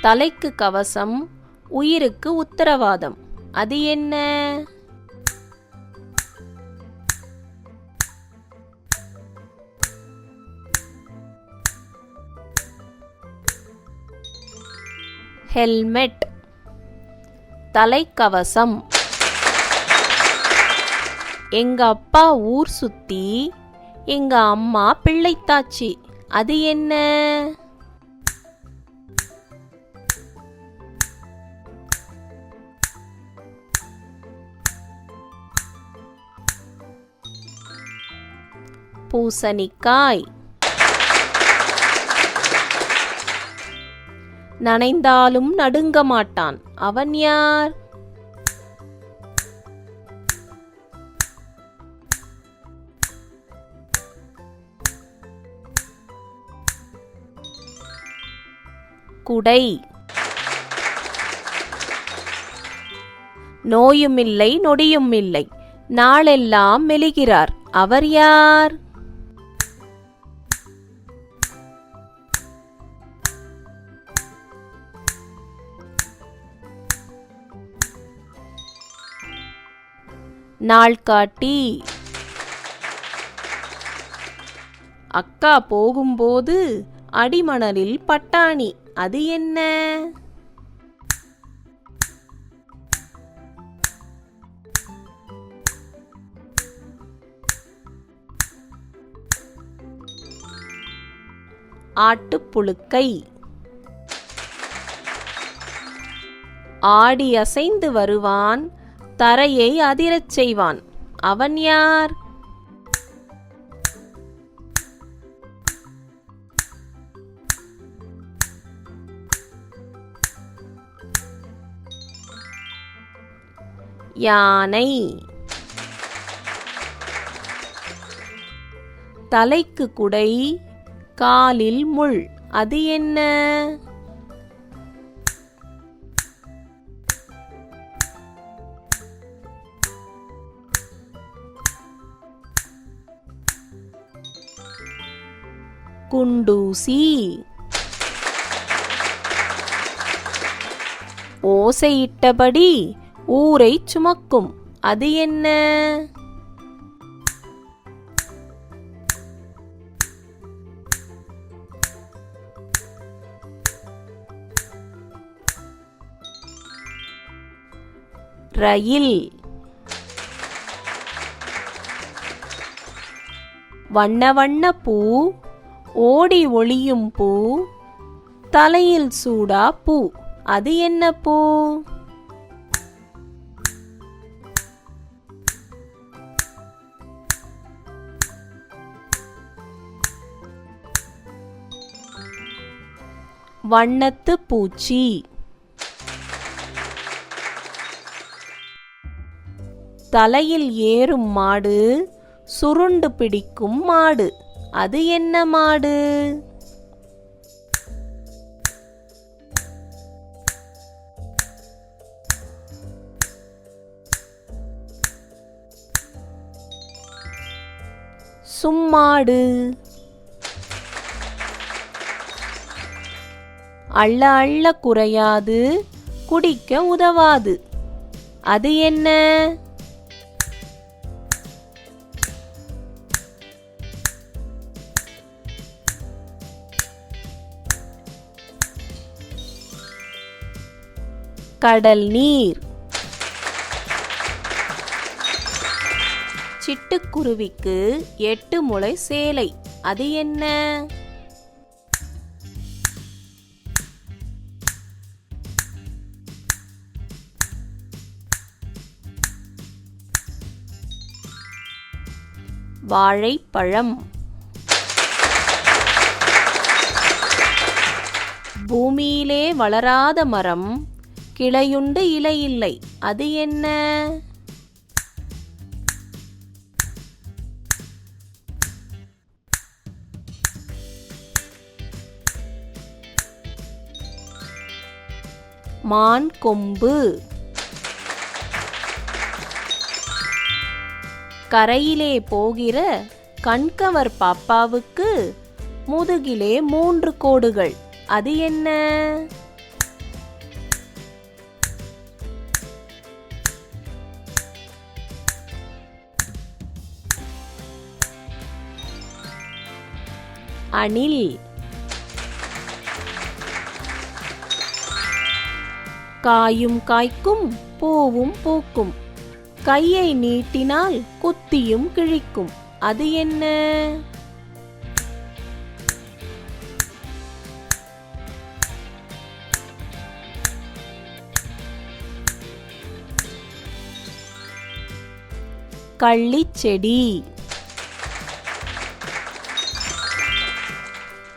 தலைக்கு கவசம் உயிருக்கு உத்தரவாதம். அது என்ன? ஹெல்மெட். தலைக்கவசம். எங்க அப்பா ஊர் சுத்தி எங்க அம்மா பிள்ளைத்தாச்சி. அது என்ன? பூசணிக்காய். நனைந்தாலும் நடுங்க மாட்டான். அவன் யார்? குடை. நோயுமில்லை நொடியுமில்லை. நாளெல்லாம் மெலிகிறார். அவர் யார்? நாள்காட்டி அக்கா போகும்போது அடிமணலில் பட்டாணி அது என்ன? ஆட்டுப்புழுக்கை. ஆடி அசைந்து வருவான் தரையை அதிரச் செய்வான். அவன் யார்? யானை. தலைக்கு குடை காலில் முள். அது என்ன? குண்டூசி. ஓசையிட்டபடி ஊரை சுமக்கும். அது என்ன? ரயில். வண்ண வண்ண பூ. ஓடி ஒளியும் பூ தலையில் சூடா பூ. அது என்ன பூ? வண்ணத்து பூச்சி. தலையில் ஏறும் மாடு சுருண்டு பிடிக்கும் மாடு. அது என்ன மாடு? சும்மாடு. அள்ள அள்ள குறையாது குடிக்க உதவாது. அது என்ன? கடல் நீர். சிட்டுக்குருவிக்கு எட்டு முளை சேலை. அது என்ன? வாழைப்பழம். பூமியிலே வளராத மரம். கிளையுண்டு இலை இல்லை அது என்ன? மான் கொம்பு. கரையிலே போகிற கண்கவர் பாப்பாவுக்கு முதுகிலே மூன்று கோடுகள். அது என்ன? அணில். காயும் காய்க்கும் பூவும் பூக்கும். கையை நீட்டினால் குத்தியும் கிழிக்கும். அது என்ன? கள்ளிச்செடி.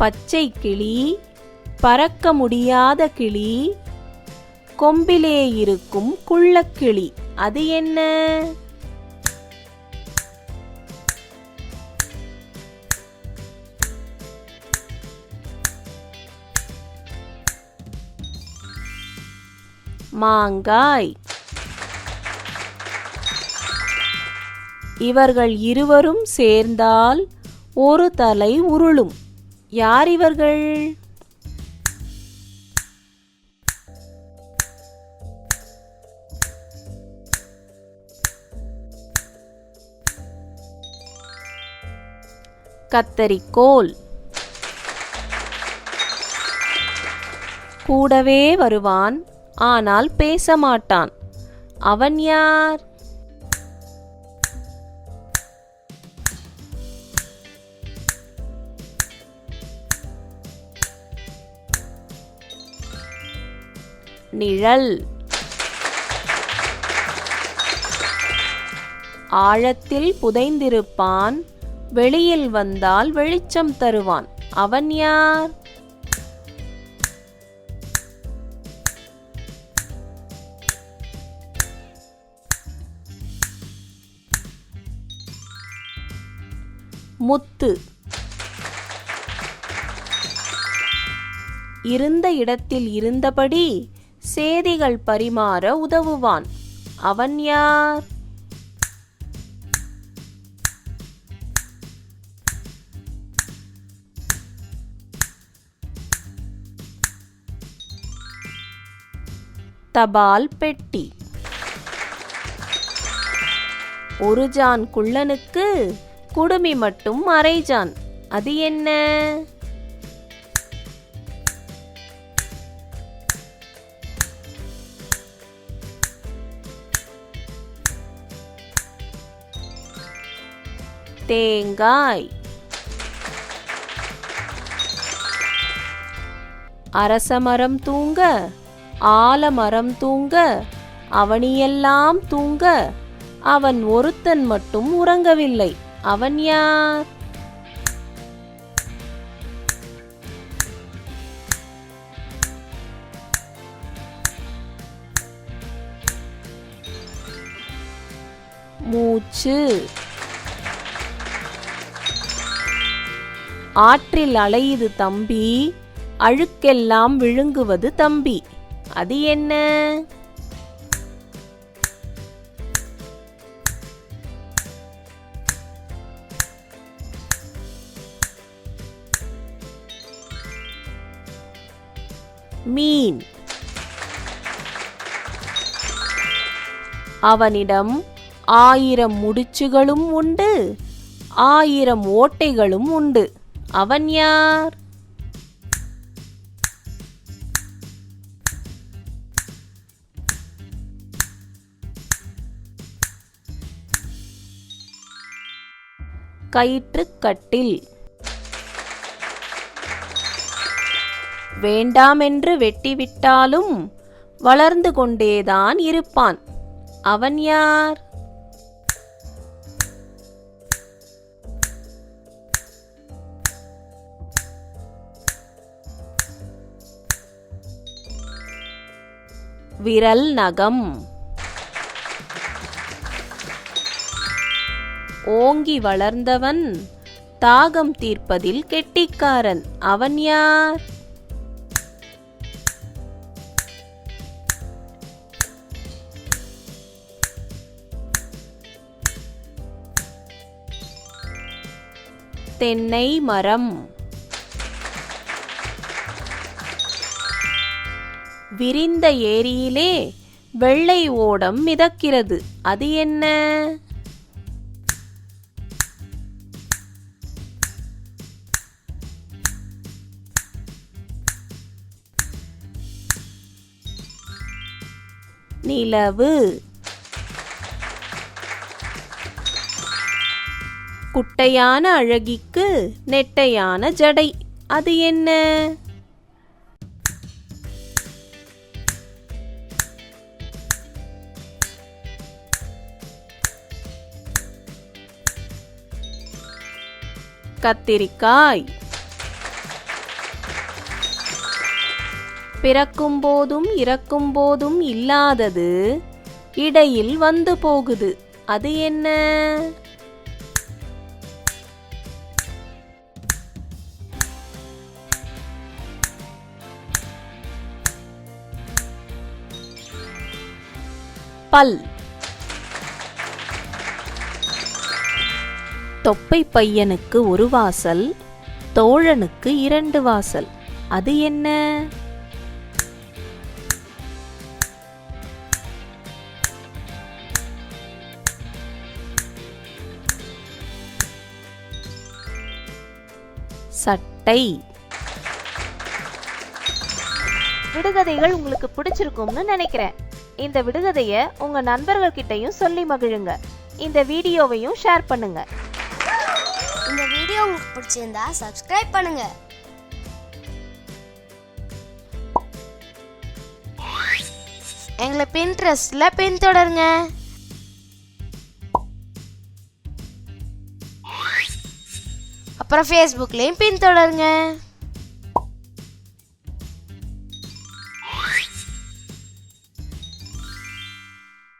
பச்சை கிளி பறக்க முடியாத கிளி கொம்பிலே இருக்கும் குள்ளக்கிளி அது என்ன? மாங்காய். இவர்கள் இருவரும் சேர்ந்தால் ஒரு தலை உருளும். யார் இவர்கள்? கத்தரிக்கோல். கூடவே வருவான் ஆனால் பேச மாட்டான். அவன் யார்? நிழல். ஆழத்தில் புதைந்திருப்பான் வெளியில் வந்தால் வெளிச்சம் தருவான். அவன் யார்? முத்து. இருந்த இடத்தில் இருந்தபடி சேதிகள் பரிமாற உதவுவான். அவன் யார்? தபால் பெட்டி. ஒரு ஜான் குள்ளனுக்கு குடுமி மட்டும் அரைஜான் அது என்ன? தேங்காய். அரசமரம் தூங்க ஆலமரம் தூங்க அவனியெல்லாம் தூங்க அவன் ஒருத்தன் மட்டும் உறங்கவில்லை. அவன் யார்? மூச்சு. ஆற்றில் அலையுது தம்பி அழுக்கெல்லாம் விழுங்குவது தம்பி. அது என்ன? மீன். அவனிடம் ஆயிரம் முடிச்சுகளும் உண்டு ஆயிரம் ஓட்டைகளும் உண்டு. அவன் யார்? கயிற்றுக்கட்டில். வேண்டாமென்று வெட்டிவிட்டாலும் வளர்ந்து கொண்டேதான் இருப்பான். அவன் யார்? விரல் நகம். ஓங்கி வளர்ந்தவன் தாகம் தீர்ப்பதில் கெட்டிக்காரன். அவன் யார்? தென்னை மரம். விரிந்த ஏரியிலே வெள்ளை ஓடம் மிதக்கிறது. அது என்ன? நிலவு. குட்டையான அழகிக்கு நெட்டையான ஜடை. அது என்ன? கத்திரிக்காய். பிறக்கும் போதும் இறக்கும் போதும் இல்லாதது இடையில் வந்து போகுது. அது என்ன? பல். தொப்பை பையனுக்கு ஒரு வாசல் தோழனுக்கு இரண்டு வாசல். அது என்ன? சட்டை. விடுகதைகள் உங்களுக்கு பிடிச்சிருக்கும்னு நினைக்கிறேன். இந்த விடுகதைய உங்க நண்பர்கள் கிட்டையும் சொல்லி மகிழுங்க. இந்த வீடியோவையும் ஷேர் பண்ணுங்க. வீடியோ உங்களுக்கு பிடிச்சிருந்தா சப்ஸ்கிரைப் பண்ணுங்க. எங்களை பின்ட்ரெஸ்ட்ல பின்தொடருங்க அப்புறம் ஃபேஸ்புக்லேயும் பின்தொடருங்க